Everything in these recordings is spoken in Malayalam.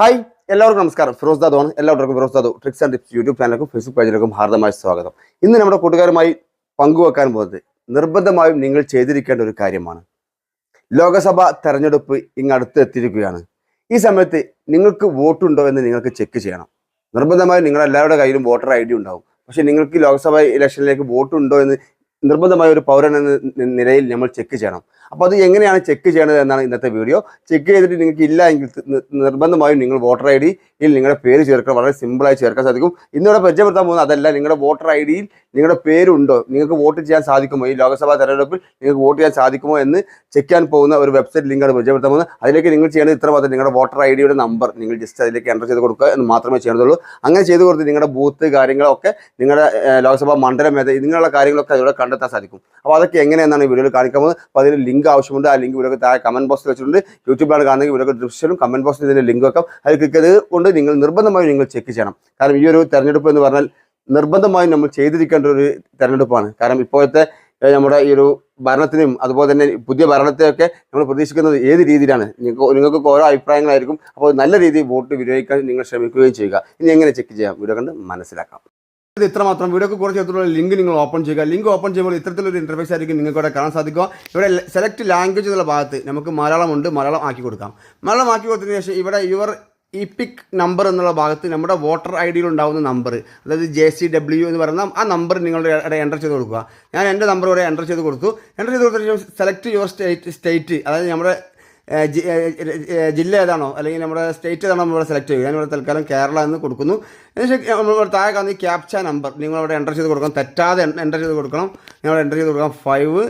ഹായ് എല്ലാവർക്കും നമസ്കാരം. ഫിറോസ് ദാദോണ് എല്ലാവർക്കും Firoz Dadu tricks and tips YouTube ചാനലിലേക്കും Facebook പേജിലേക്കും ഹാർദമായ സ്വാഗതം. ഇന്ന് നമ്മുടെ കൂട്ടുകാരുമായി പങ്കുവെക്കാൻ പോകുന്നത് നിർബന്ധമായും നിങ്ങൾ ചെയ്തിരിക്കേണ്ട ഒരു കാര്യമാണ്. ലോകസഭ തെരഞ്ഞെടുപ്പ് ഇങ്ങ് അടുത്ത് എത്തിയിരിക്കുകയാണ്. ഈ സമയത്ത് നിങ്ങൾക്ക് വോട്ടുണ്ടോ എന്ന് നിങ്ങൾക്ക് ചെക്ക് ചെയ്യണം. നിർബന്ധമായും നിങ്ങളെല്ലാവരുടെ കയ്യിലും വോട്ടർ ഐ ഡി ഉണ്ടാവും. പക്ഷെ നിങ്ങൾക്ക് ലോക്സഭ ഇലക്ഷനിലേക്ക് വോട്ടുണ്ടോ എന്ന് നിർബന്ധമായ ഒരു പൗരൻ എന്ന നിലയിൽ നമ്മൾ ചെക്ക് ചെയ്യണം. അപ്പോൾ അത് എങ്ങനെയാണ് ചെക്ക് ചെയ്യേണ്ടത് എന്നാണ് ഇന്നത്തെ വീഡിയോ ചെക്ക് ചെയ്തിട്ട് നിങ്ങൾക്ക് ഇല്ല എങ്കിൽ നിർബന്ധമായും നിങ്ങൾ വോട്ടർ ഐ ഡിയിൽ നിങ്ങളുടെ പേര് ചേർക്കണം വളരെ സിമ്പിളായി ചേർക്കാൻ സാധിക്കും. ഇന്നിവിടെ പരിചയപ്പെടുത്താൻ പോകുന്നത് അതല്ല. നിങ്ങളുടെ വോട്ടർ ഐ ഡിയിൽ നിങ്ങളുടെ പേരുണ്ടോ? നിങ്ങൾക്ക് വോട്ട് ചെയ്യാൻ സാധിക്കുമോ? ഈ ലോക്സഭാ തെരഞ്ഞെടുപ്പിൽ നിങ്ങൾക്ക് വോട്ട് ചെയ്യാൻ സാധിക്കുമോ എന്ന് ചെക്ക് ചെയ്യാൻ പോകുന്ന ഒരു വെബ്സൈറ്റ് ലിങ്കാണ് പരിചയപ്പെടുത്താൻ പോകുന്നത് അതിലേക്ക് നിങ്ങൾ ചെയ്യേണ്ടത് ഇത്ര മാത്രം നിങ്ങളുടെ വോട്ടർ ഐ ഡിയുടെ നമ്പർ നിങ്ങൾ ജസ്റ്റ് അതിലേക്ക് എന്റർ ചെയ്ത് കൊടുക്കുക എന്ന് മാത്രമേ ചെയ്യേണ്ടതുള്ളൂ. അങ്ങനെ ചെയ്ത് കൊടുത്ത് നിങ്ങളുടെ ബൂത്ത് കാര്യങ്ങളൊക്കെ നിങ്ങളുടെ ലോക്സഭാ മണ്ഡലം ഏത് ഇങ്ങനെയുള്ള കാര്യങ്ങളൊക്കെ അതിലൂടെ കണ്ടെത്താൻ സാധിക്കും. അപ്പോൾ അതൊക്കെ എങ്ങനെയെന്നാണ് ഈ വീഡിയോയിൽ കാണിക്കാൻ പോകുന്നത്. അപ്പോൾ അതിന് ലിങ്ക് ആവശ്യമുണ്ട്. ആ ലിങ്ക് വീഡിയോ താഴെ കമന്റ് ബോക്സിൽ വെച്ചിട്ടുണ്ട്. യൂട്യൂബിലാണ് കാണുന്നത്. വീഡിയോ ഡിസ്ക്രിപ്ഷനും കമന്റ് ബോക്സിൽ ഇതിന്റെ ലിങ്ക് വെക്കാം. അതിൽ ക്ലിക്ക് ചെയ്ത് കൊണ്ട് നിങ്ങൾ നിർബന്ധമായും നിങ്ങൾ ചെക്ക് ചെയ്യണം. കാരണം ഈ ഒരു തെരഞ്ഞെടുപ്പ് എന്ന് പറഞ്ഞാൽ നിർബന്ധമായും നമ്മൾ ചെയ്തിരിക്കേണ്ട ഒരു തെരഞ്ഞെടുപ്പാണ്. കാരണം ഇപ്പോഴത്തെ നമ്മുടെ ഈ ഒരു ഭരണത്തിനും അതുപോലെ തന്നെ പുതിയ ഭരണത്തെയൊക്കെ നമ്മൾ പ്രതീക്ഷിക്കുന്നത് ഏത് രീതിയിലാണ്. നിങ്ങൾക്ക് നിങ്ങൾക്കൊക്കെ ഓരോ അഭിപ്രായങ്ങളായിരിക്കും. അപ്പോൾ നല്ല രീതിയിൽ വോട്ട് വിനിയോഗിക്കാൻ നിങ്ങൾ ശ്രമിക്കുകയും ചെയ്യുക. ഇനി എങ്ങനെ ചെക്ക് ചെയ്യാം? വീഡിയോ കണ്ട് മനസ്സിലാക്കാം. ഇത് ഇത്ര മാത്രം വീഡിയോക്ക് കുറച്ച് ചേർത്തുള്ള ലിങ്ക് നിങ്ങൾ ഓപ്പൺ ചെയ്യുക. ലിങ്ക് ഓപ്പൺ ചെയ്യുമ്പോൾ ഇത്തരത്തിലൊരു ഇന്റർഫേസ് ആയിരിക്കും നിങ്ങൾക്ക് ഇവിടെ കാണാൻ സാധിക്കുക. ഇവിടെ സെലക്ട് ലാംഗ്വേജ് എന്നുള്ള ഭാഗത്ത് നമുക്ക് മലയാളം ഉണ്ട്. മലയാളം ആക്കി കൊടുക്കാം. മലയാളം ആക്കി കൊടുത്തതിന് ശേഷം ഇവിടെ യുവർ ഇ പിക് നമ്പർ എന്നുള്ള ഭാഗത്ത് നമ്മുടെ വോട്ടർ ഐ ഡിയിൽ ഉണ്ടാകുന്ന നമ്പർ അതായത് ജെ സി ഡബ്ല്യു എന്ന് പറയുന്ന ആ നമ്പർ നിങ്ങളുടെ ഇവിടെ എന്റർ ചെയ്ത് കൊടുക്കുക. ഞാൻ എന്റെ നമ്പർ ഇവിടെ എന്റർ ചെയ്ത് കൊടുത്തു. എന്റർ ചെയ്ത് ശേഷം സെലക്ട് യുവർ സ്റ്റേറ്റ് സ്റ്റേറ്റ് അതായത് നമ്മുടെ ജില്ല ഏതാണോ അല്ലെങ്കിൽ നമ്മുടെ സ്റ്റേറ്റ് ഏതാണോ നമ്മളിവിടെ സെലക്ട് ചെയ്യുക. ഞാനിവിടെ തൽക്കാലം കേരള എന്ന് കൊടുക്കുന്നു. അതിനുശേഷം നമ്മൾ താഴെ കാണുന്ന ഈ ക്യാപ്ച നമ്പർ നിങ്ങൾ ഇവിടെ എന്റർ ചെയ്ത് കൊടുക്കണം. തെറ്റാതെ എന്റർ ചെയ്ത് കൊടുക്കണം. നിങ്ങൾ എന്റർ ചെയ്ത് കൊടുക്കണം five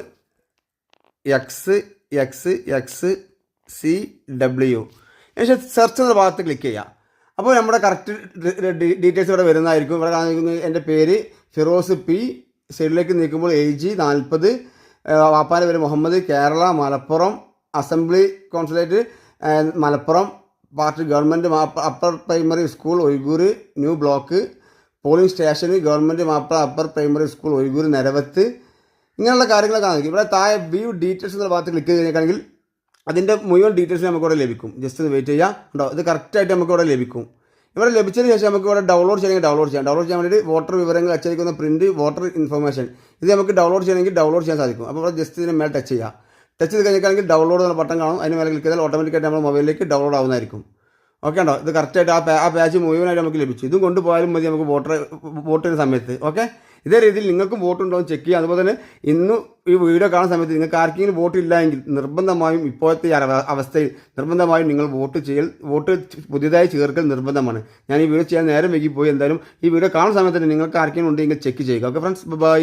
X X X C W അതിനുശേഷം സെർച്ച് എന്ന ഭാഗത്ത് ക്ലിക്ക് ചെയ്യുക അപ്പോൾ നമ്മുടെ കറക്റ്റ് ഡീറ്റെയിൽസ് ഇവിടെ വരുന്നതായിരിക്കും. ഇവിടെ കാണിക്കുന്നത് എന്റെ പേര് ഫിറോസ് പി. സൈഡിലേക്ക് നീക്കുമ്പോൾ എ ജി നാൽപ്പത്. വാപ്പാന്റെ പേര് Muhammad. Kerala Malappuram. Assembly consulate Malappuram. Party government upper primary school Oygur new block. Polling station government മാപ്പ upper primary school Oygur Niravath. ഇങ്ങനെയുള്ള കാര്യങ്ങളൊക്കെ കാണിക്കും. ഇവിടെ താഴെ വ്യൂ ഡീറ്റെയിൽസ് എന്നുള്ള ഭാഗത്ത് ക്ലിക്ക് ചെയ്തിട്ടുണ്ടെങ്കിൽ അതിന്റെ മുഴുവൻ ഡീറ്റെയിൽസ് നമുക്ക് ഇവിടെ ലഭിക്കും. ജസ്റ്റ് ഒന്ന് വെയിറ്റ് ചെയ്യുക ഉണ്ടോ ഇത് കറക്റ്റായിട്ട് നമുക്ക് ഇവിടെ ലഭിക്കും. ഇവിടെ ലഭിച്ചതിന് ശേഷം നമുക്ക് ഇവിടെ ഡൗൺലോഡ് ചെയ്യണമെങ്കിൽ ഡൗൺലോഡ് ചെയ്യാം. ഡൗൺലോഡ് ചെയ്യാൻ വേണ്ടി വോട്ടർ വിവരങ്ങൾ അച്ചടിക്കുന്ന പ്രിന്റ് വോട്ടർ ഇൻഫർമേഷൻ ഇത് നമുക്ക് ഡൗൺലോഡ് ചെയ്യണമെങ്കിൽ ഡൗൺലോഡ് ചെയ്യാൻ സാധിക്കും. അപ്പോൾ ഇവിടെ ജസ്റ്റ് ഇതിന് മേൽ ടച്ച് ചെയ്യുക ടച്ച് ചെയ്ത് കഴിഞ്ഞാൽ ഡൗൺലോഡ് എന്ന ബട്ടൺ കാണും. അതിന് മേലെ ക്ലിക്ക് ചെയ്താൽ ഓട്ടോമാറ്റിക്കായിട്ട് നമ്മുടെ മൊബൈലിലേക്ക് ഡൗൺലോഡ് ആവുന്നതായിരിക്കും. ഓക്കെ ഉണ്ടോ ഇത് കറക്റ്റായിട്ട് ആ ആ പാച്ച് മുഴുവനായിട്ട് നമുക്ക് ലഭിച്ചു. ഇതും കൊണ്ടുപോയാലും മതി നമുക്ക് വോട്ടർ വോട്ട് സമയത്ത്. ഓക്കെ ഇതേ രീതിയിൽ നിങ്ങൾക്കും വോട്ട് ഉണ്ടോ എന്ന് ചെക്ക് ചെയ്യുക. അതുപോലെ തന്നെ ഇന്ന് ഈ വീഡിയോ കാണുന്ന സമയത്ത് നിങ്ങൾക്ക് ആർക്കെങ്കിലും വോട്ട് ഇല്ല എങ്കിൽ നിർബന്ധമായും ഇപ്പോഴത്തെ അവസ്ഥയിൽ നിർബന്ധമായും നിങ്ങൾ വോട്ട് ചെയ്യൽ വോട്ട് പുതിയതായി ചേർക്കൽ നിർബന്ധമാണ്. ഞാൻ ഈ വീഡിയോ ചെയ്യാൻ നേരം വൈകി പോയി. എന്തായാലും ഈ വീഡിയോ കാണുന്ന സമയത്ത് നിങ്ങൾക്ക് ആർക്കെങ്കിലും ഉണ്ടെങ്കിൽ ചെക്ക് ചെയ്യുക. Okay friends bye